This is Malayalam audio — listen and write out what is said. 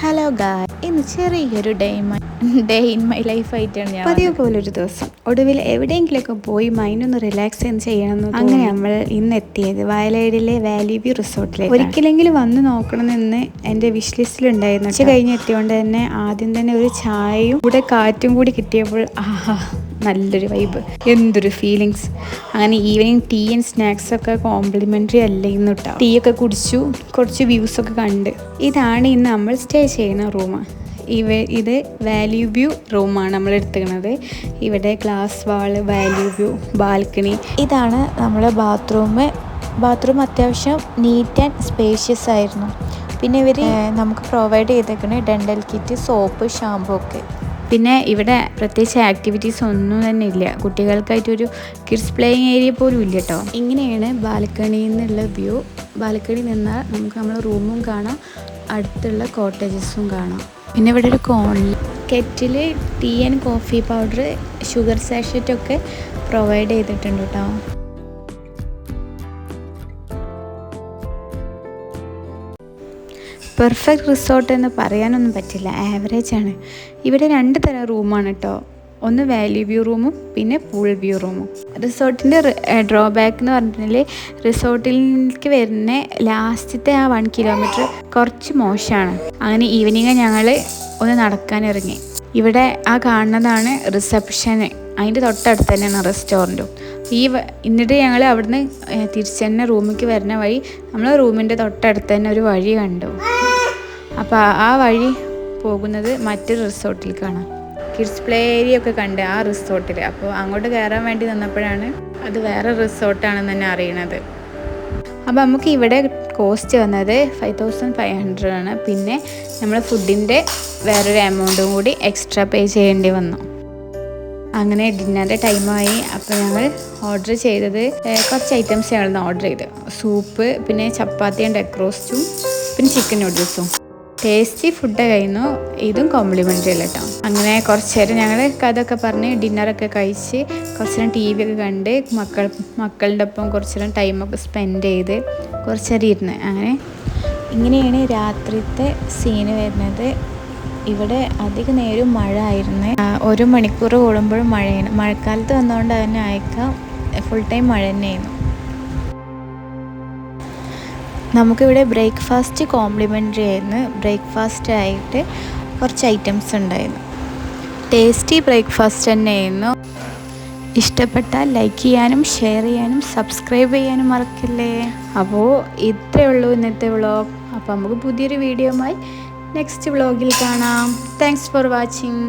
ഹലോ ഗായ് ഇന്ന് ചെറിയൊരു day day in my life ആയിട്ടാണ് ഞാൻ പതിവ് പോലെ ഒരു ദിവസം. ഒടുവിൽ എവിടെയെങ്കിലുമൊക്കെ പോയി മൈൻഡ് ഒന്ന് റിലാക്സ് ചെയ്യണം അങ്ങനെ നമ്മൾ ഇന്ന് എത്തിയത് വയലേഡിലെ വാലി വ്യൂ റിസോർട്ടിലെ ഒരിക്കലെങ്കിലും വന്ന് നോക്കണമെന്ന് എന്റെ വിഷ് ലിസ്റ്റിലുണ്ടായിരുന്നു ഉച്ച കഴിഞ്ഞ് എത്തിയോണ്ട് തന്നെ ആദ്യം തന്നെ ഒരു ചായയും കൂടെ കാറ്റും കൂടി കിട്ടിയപ്പോൾ ആഹാ. നല്ലൊരു വൈബ് എന്തൊരു ഫീലിങ്സ് അങ്ങനെ ഈവനിങ് ടീ ആൻഡ് സ്നാക്സ് ഒക്കെ കോംപ്ലിമെന്ററി അല്ല ഇന്ന് കേട്ടോ ടീ ഒക്കെ കുടിച്ചു കുറച്ച് വ്യൂസ് ഒക്കെ കണ്ട്. ഇതാണ് ഇന്ന് നമ്മൾ സ്റ്റേ ചെയ്യുന്ന റൂം ഇവ ഇത് വാല്യൂ വ്യൂ റൂമാണ് നമ്മൾ എടുത്തുക്കുന്നത് ഇവിടെ glass wall value view balcony ഇതാണ് നമ്മുടെ ബാത്റൂം ബാത്റൂം അത്യാവശ്യം നീറ്റ് ആൻഡ് സ്പേഷ്യസ് ആയിരുന്നു. പിന്നെ ഇവർ നമുക്ക് പ്രൊവൈഡ് ചെയ്തേക്കണേ ഡെന്റൽ കിറ്റ് സോപ്പ് ഷാമ്പു ഒക്കെ. പിന്നെ ഇവിടെ പ്രത്യേകിച്ച് ആക്ടിവിറ്റീസ് ഒന്നും തന്നെ ഇല്ല. കുട്ടികൾക്കായിട്ടൊരു കിഡ്സ് പ്ലേയിങ് ഏരിയ പോലും ഇല്ല കേട്ടോ ഇങ്ങനെയാണ് ബാൽക്കണിയിൽ നിന്നുള്ള വ്യൂ ബാൽക്കണി നിന്നാൽ നമുക്ക് നമ്മൾ റൂമും കാണാം. അടുത്തുള്ള കോട്ടേജസും കാണാം. പിന്നെ ഇവിടെ ഒരു കോണിൽ kettle tea and coffee powder sugar സാഷറ്റൊക്കെ provide ചെയ്തിട്ടുണ്ട് കേട്ടോ പെർഫെക്റ്റ് റിസോർട്ട് എന്ന് പറയാനൊന്നും പറ്റില്ല. ആവറേജ് ആണ്. ഇവിടെ രണ്ട് തരം റൂമാണ് കേട്ടോ ഒന്ന് വാല്യൂ വ്യൂ റൂമും പിന്നെ പൂൾ വ്യൂ റൂമും റിസോർട്ടിന്റെ ഡ്രോബാക്ക് എന്ന് പറഞ്ഞിട്ടുണ്ടെങ്കിൽ റിസോർട്ടിലേക്ക് വരുന്ന ലാസ്റ്റത്തെ ആ വൺ കിലോമീറ്റർ കുറച്ച് മോശമാണ്. അങ്ങനെ ഈവനിങ് ഞങ്ങൾ ഒന്ന് നടക്കാൻ ഇറങ്ങി. ഇവിടെ ആ കാണുന്നതാണ് റിസപ്ഷന് അതിന്റെ തൊട്ടടുത്ത് തന്നെയാണ് റെസ്റ്റോറന്റും ഈ എന്നിട്ട് ഞങ്ങൾ അവിടുന്ന് തിരിച്ചു തന്നെ റൂമിലേക്ക് വരുന്ന വഴി നമ്മൾ റൂമിന്റെ തൊട്ടടുത്ത് തന്നെ ഒരു വഴി കണ്ടു. അപ്പോൾ ആ വഴി പോകുന്നത് മറ്റൊരു റിസോർട്ടിലേക്കാണ് കിഡ്സ് പ്ലേ ഏരിയ ഒക്കെ കണ്ട് ആ റിസോർട്ടിൽ. അപ്പോൾ അങ്ങോട്ട് കയറാൻ വേണ്ടി നിന്നപ്പോഴാണ് അത് വേറെ റിസോർട്ടാണെന്ന് തന്നെ അറിയണത്. അപ്പോൾ നമുക്ക് ഇവിടെ കോസ്റ്റ് വന്നത് ഫൈവ് തൗസൻഡ് ഫൈവ് ഹൺഡ്രഡ് ആണ്. പിന്നെ നമ്മൾ ഫുഡിന്റെ വേറൊരു എമൗണ്ടും കൂടി എക്സ്ട്രാ പേ ചെയ്യേണ്ടി വന്നു. അങ്ങനെ ഡിന്നറിന്റെ ടൈമായി അപ്പോൾ ഞങ്ങൾ ഓർഡർ ചെയ്തത് കുറച്ച് ഐറ്റംസ് ഞങ്ങൾ ഓർഡർ ചെയ്ത്. സൂപ്പ് പിന്നെ ചപ്പാത്തിയും ഡെക്രോസ്റ്റും പിന്നെ ചിക്കൻ നൂഡിൽസും ടേസ്റ്റി ഫുഡ് കഴിഞ്ഞു. ഇതും കോംപ്ലിമെന്ററി അല്ല കേട്ടോ അങ്ങനെ കുറച്ച് നേരം ഞങ്ങൾ കഥയൊക്കെ പറഞ്ഞ് ഡിന്നറൊക്കെ കഴിച്ച് കുറച്ച് നേരം ടി വി ഒക്കെ കണ്ട് മക്കൾ മക്കളുടെ ഒപ്പം കുറച്ച് നേരം ടൈമൊക്കെ സ്പെൻഡ് ചെയ്ത് കുറച്ച് നേരം ഇരുന്ന്. അങ്ങനെ ഇങ്ങനെയാണ് രാത്രിത്തെ സീന് വരുന്നത്. ഇവിടെ അധിക നേരം മഴ ആയിരുന്നു. ഒരു മണിക്കൂർ കൂടുമ്പോഴും മഴയാണ്. മഴക്കാലത്ത് വന്നതുകൊണ്ട് തന്നെ അയക്കാം ഫുൾ ടൈം മഴ തന്നെയായിരുന്നു. നമുക്കിവിടെ ബ്രേക്ക്ഫാസ്റ്റ് കോംപ്ലിമെന്ററി ആയിരുന്നു. ബ്രേക്ക്ഫാസ്റ്റ് ആയിട്ട് കുറച്ച് ഐറ്റംസ് ഉണ്ടായിരുന്നു. ടേസ്റ്റി ബ്രേക്ക്ഫാസ്റ്റ് തന്നെയായിരുന്നു. ഇഷ്ടപ്പെട്ടാൽ ലൈക്ക് ചെയ്യാനും ഷെയർ ചെയ്യാനും സബ്സ്ക്രൈബ് ചെയ്യാനും മറക്കില്ലേ? അപ്പോൾ ഇത്രയേ ഉള്ളൂ ഇന്നത്തെ വ്ളോഗ്. അപ്പോൾ നമുക്ക് പുതിയൊരു വീഡിയോയുമായി നെക്സ്റ്റ് വ്ളോഗിൽ കാണാം. Thanks for watching